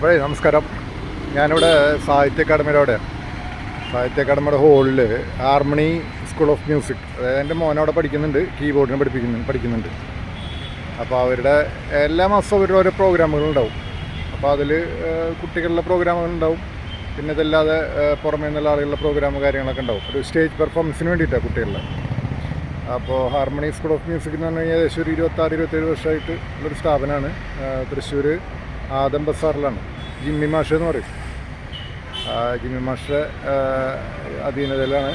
അപ്പോഴേ നമസ്കാരം. ഞാനിവിടെ സാഹിത്യ അക്കാദമിയുടെ സാഹിത്യ അക്കാദമിയുടെ ഹോളിൽ ഹാർമണി സ്കൂൾ ഓഫ് മ്യൂസിക് അതായത് എന്റെ മോനവിടെ പഠിക്കുന്നുണ്ട് കീബോർഡിന് പഠിപ്പിക്കുന്നു പഠിക്കുന്നുണ്ട്. അപ്പോൾ അവരുടെ എല്ലാ മാസവും അവരുടെ ഓരോ പ്രോഗ്രാമുകളുണ്ടാവും അപ്പോൾ അതിൽ കുട്ടികളുടെ പ്രോഗ്രാമുകളുണ്ടാവും പിന്നെ ഇതല്ലാതെ പുറമേ നിന്നുള്ള ആളുകളുടെ പ്രോഗ്രാം കാര്യങ്ങളൊക്കെ ഉണ്ടാവും. ഒരു സ്റ്റേജ് പെർഫോമൻസിന് വേണ്ടിയിട്ടാണ് കുട്ടികളുടെ. അപ്പോൾ ഹാർമണി സ്കൂൾ ഓഫ് മ്യൂസിക് എന്ന് പറഞ്ഞു കഴിഞ്ഞാൽ ഏകദേശം ഒരു ഇരുപത്താറ് ഇരുപത്തേഴ് വർഷമായിട്ട് ഉള്ളൊരു സ്ഥാപനമാണ്. തൃശ്ശൂർ ആദം ബസാറിലാണ്. ജിമ്മി മാഷ് എന്ന് പറയും. ജിമ്മി മാഷ് അധീനതയിലാണ്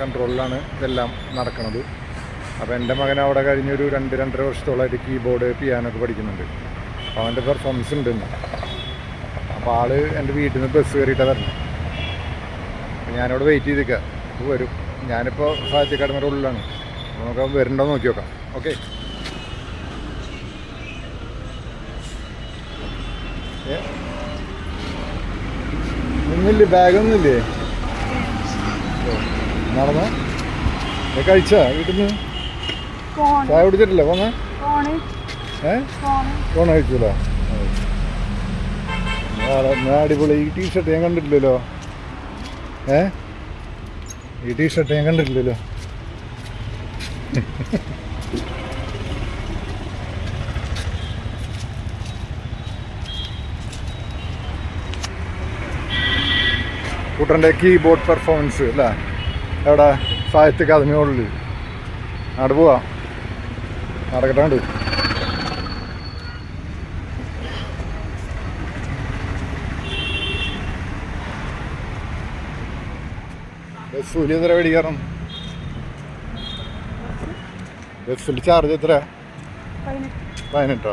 കൺട്രോളിലാണ് ഇതെല്ലാം നടക്കുന്നത് അപ്പോൾ എന്റെ മകൻ അവിടെ കഴിഞ്ഞൊരു രണ്ട് രണ്ടര വർഷത്തോളമായിട്ട് കീബോർഡ് പിയാനൊക്കെ പഠിക്കുന്നുണ്ട്. അപ്പോൾ അവന്റെ പെർഫോമൻസ് ഉണ്ട് അപ്പോൾ ആൾ എന്റെ വീട്ടിൽ നിന്ന് ബസ് കയറിയിട്ടാണ് വരണം. അപ്പോൾ ഞാനിവിടെ വെയിറ്റ് ചെയ്തിരിക്കുക ഇത് വരും. ഞാനിപ്പോൾ സാഹിത്യ അക്കാദമിയുടെ ഉള്ളിലാണ് നമുക്ക് വരണ്ടോ നോക്കി നോക്കാം. ഓക്കെ ഒന്നുമില്ലേ? ബാഗൊന്നുമില്ലേ? നടന്നോ? കഴിച്ചാ? വീട്ടിൽ നിന്ന് ചായ കുടിച്ചിട്ടില്ല? വന്ന് ഏ? ഫോൺ കഴിച്ചില്ല അടിപൊളി ഈ ടീഷർട്ട് ഞാൻ കണ്ടിട്ടില്ലല്ലോ. ഏ? ഈ ടീഷർട്ട് ഞാൻ കണ്ടിട്ടില്ലല്ലോ. കുട്ടന്റെ കീബോർഡ് പെർഫോമൻസ് അല്ലേ? എവിടെ സാഹിത്യ അക്കാദമി ഹോളിൽ അവിടെ പോവാ. നടക്കട്ടുണ്ട് ബസ്സിൽ എത്ര മേടിക്കണം ബസ്സിൽ ചാർജ് എത്ര പതിനെട്ട്?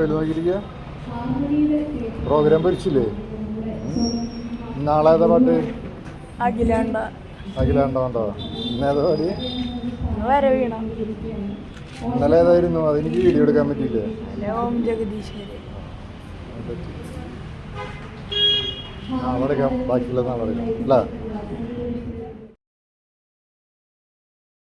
വന്നാലും മൊബൈൽ നോക്കിയിരിക്കുക പ്രോഗ്രാം ഭരിച്ചില്ലേ? നാളെ ഏതാ പാട്ട്? അഖിലാണ്ട. അഖിലാണ്ടോ ഉണ്ടോ ഇന്ന് ഏതാ പാടി? ഇന്നലെ ഏതായിരുന്നു? അതെനിക്ക് വീഡിയോ എടുക്കാൻ പറ്റിയില്ലേ? ഓം ജഗദീശ്വരി. നാളെ എടുക്കാം. ബാക്കിയുള്ള നാളെ എടുക്കാം. അല്ലേ